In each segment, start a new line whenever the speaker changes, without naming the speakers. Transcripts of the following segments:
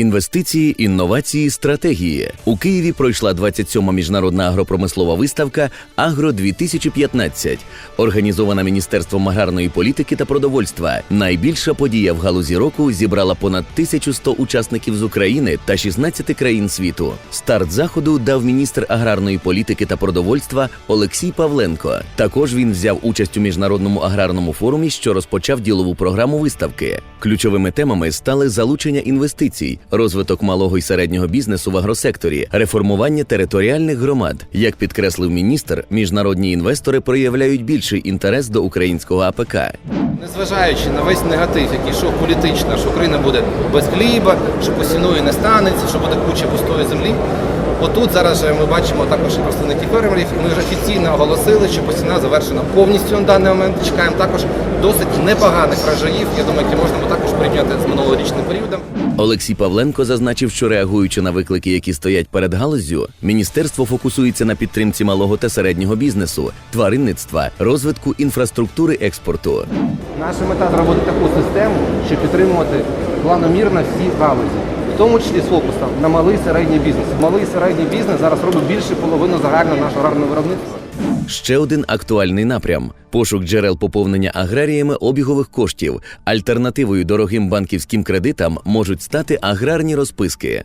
Інвестиції, інновації, стратегії у Києві пройшла 27-ма міжнародна агропромислова виставка Агро 2015 організована Міністерством аграрної політики та продовольства. Найбільша подія в галузі року зібрала понад 1100 учасників з України та 16 країн світу. Старт заходу дав міністр аграрної політики та продовольства Олексій Павленко. Також він взяв участь у міжнародному аграрному форумі, що розпочав ділову програму виставки. Ключовими темами стали залучення інвестицій, розвиток малого і середнього бізнесу в агросекторі, реформування територіальних громад. Як підкреслив міністр, міжнародні інвестори проявляють більший інтерес до українського АПК.
Незважаючи на весь негатив, який йшов політично, що Україна буде без хліба, що посіної не станеться, що буде куча пустої землі. Отут зараз же ми бачимо також і представників фермерів, і ми вже офіційно оголосили, що посіна завершена повністю на даний момент. Чекаємо також досить непоганих врожаїв, я думаю, які можна також порівняти з минулорічним періодом.
Олексій Павленко зазначив, що реагуючи на виклики, які стоять перед галуззю, міністерство фокусується на підтримці малого та середнього бізнесу, тваринництва, розвитку інфраструктури експорту.
Наша мета зробити таку систему, щоб підтримувати планомірно всі галузі, в тому числі з фокусом на малий середній бізнес. Малий середній бізнес зараз робить більше половини загального нашого аграрного виробництва.
Ще один актуальний напрям пошук джерел поповнення аграріями обігових коштів. Альтернативою дорогим банківським кредитам можуть стати аграрні розписки.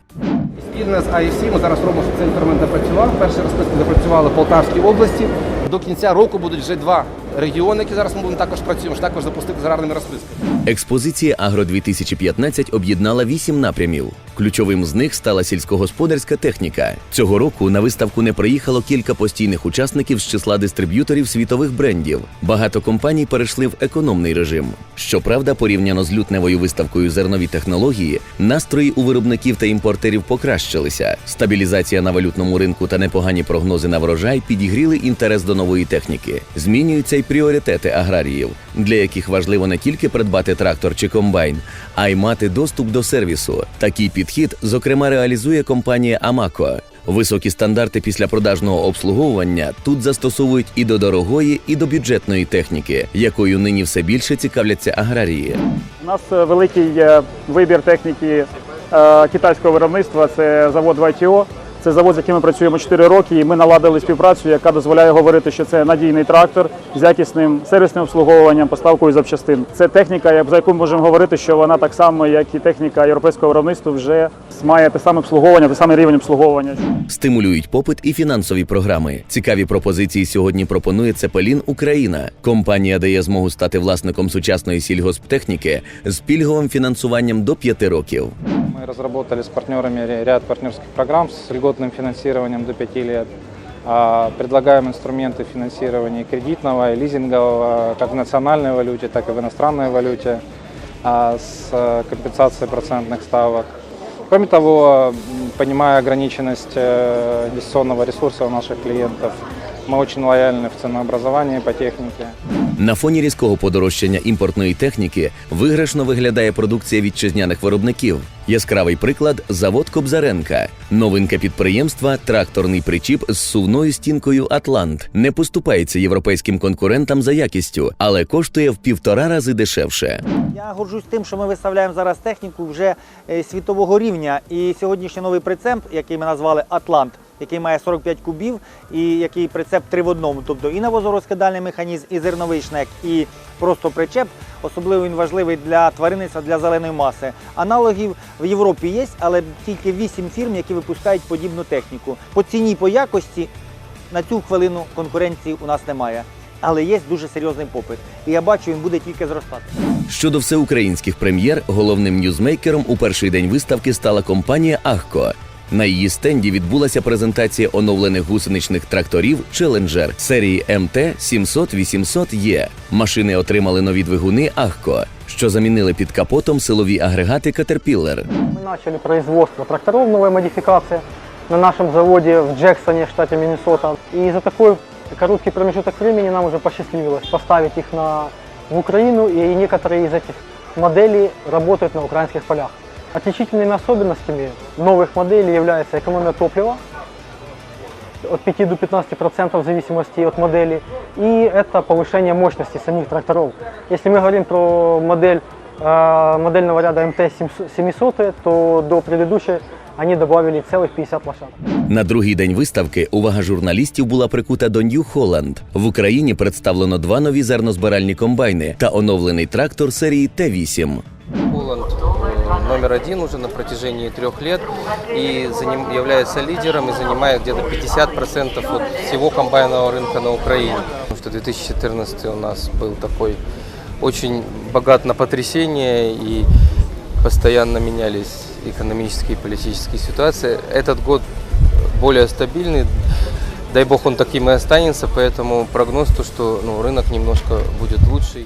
Спільно з IFC ми зараз робимо, щоб цей інструмент запрацював. Перші розписки запрацювали в Полтавській області. До кінця року будуть вже два регіони, які зараз ми будемо також працюємо, також запустити з аграрними розписками.
Експозиція Агро 2015 об'єднала вісім напрямів. Ключовим з них стала сільськогосподарська техніка. Цього року на виставку не приїхало кілька постійних учасників з числа дистриб'юторів світових брендів. Багато компаній перейшли в економний режим. Щоправда, порівняно з лютневою виставкою зернові технології, настрої у виробників та імпортерів покращилися. Стабілізація на валютному ринку та непогані прогнози на врожай підігріли інтерес до нової техніки. Змінюються й пріоритети аграріїв, для яких важливо не тільки придбати трактор чи комбайн, а й мати доступ до сервісу. Такий підхід, зокрема, реалізує компанія Амако. Високі стандарти післяпродажного обслуговування тут застосовують і до дорогої, і до бюджетної техніки, якою нині все більше цікавляться аграрії.
У нас е, великий е, вибір техніки е, китайського виробництва. Це завод ВТО. Це завод, з яким ми працюємо 4 роки, і ми наладили співпрацю, яка дозволяє говорити, що це надійний трактор з якісним сервісним обслуговуванням, поставкою запчастин. Це техніка, за яку ми можемо говорити, що вона так само, як і техніка європейського виробництва, вже має те саме обслуговування, той самий рівень обслуговування.
Стимулюють попит і фінансові програми. Цікаві пропозиції сьогодні пропонує Цепелін Україна. Компанія дає змогу стати власником сучасної сільгосптехніки з пільговим фінансуванням до 5 років.
Мы разработали с партнерами ря- ряд партнерских программ с льготным финансированием до 5 лет. А, Предлагаем инструменты финансирования кредитного, и лизингового, как в национальной валюте, так и в иностранной валюте, а, с э, компенсацией процентных ставок. Кроме того, понимая ограниченность э, инвестиционного ресурса у наших клиентов, мы очень лояльны в ценообразовании по технике.
На фоні різкого подорожчання імпортної техніки виграшно виглядає продукція вітчизняних виробників. Яскравий приклад завод Кобзаренка. Новинка підприємства тракторний причіп з сувною стінкою Атлант не поступається європейським конкурентам за якістю, але коштує в півтора рази дешевше.
Я горжусь тим, що ми виставляємо зараз техніку вже е, світового рівня. І сьогоднішній новий прицеп, який ми назвали Атлант, який має 45 кубів, і який прицеп три в одному, тобто і навозорозкидальний механізм, і зерновий шнек, і просто причеп. Особливо він важливий для тваринництва, для зеленої маси. Аналогів в Європі є, але тільки 8 фірм, які випускають подібну техніку. По ціні, по якості на цю хвилину конкуренції у нас немає. Але є дуже серйозний попит. І я бачу, він буде тільки зростати.
Щодо всеукраїнських прем'єр, головним ньюзмейкером у перший день виставки стала компанія Ахко. На її стенді відбулася презентація оновлених гусеничних тракторів Challenger серії МТ 700-800Е. Машини отримали нові двигуни Ахко, що замінили під капотом силові агрегати Caterpillar.
Мы начали производство тракторов новой модификации на нашем заводе в Джексоне, штате Миннесота. И за такой короткий промежуток времени нам уже посчастливилось поставить их на, в Украину, и некоторые из этих моделей работают на украинских полях. Отличительными особенностями новых моделей является экономия топлива, от 5 до 15 процентов в зависимости от модели. И это повышение мощности самих тракторов. Если мы говорим про модель э, модельного ряда МТ-700, то до предыдущей они добавили целых 50 лошадок.
На другий день виставки увага журналістів була прикута до Нью Холланд. В Україні представлено два нові зернозбиральні комбайни та оновлений трактор серії Т-8.
Холланд э, номер один уже на протяжении трех лет и является лидером и занимает где-то 50% от всего комбайнового рынка на Украине. Потому что 2014 у нас был такой очень богат на потрясения и постоянно менялись экономические и политические ситуации. Этот год более стабильный, дай бог он таким и останется, поэтому прогноз то, что ну, рынок немножко будет лучше.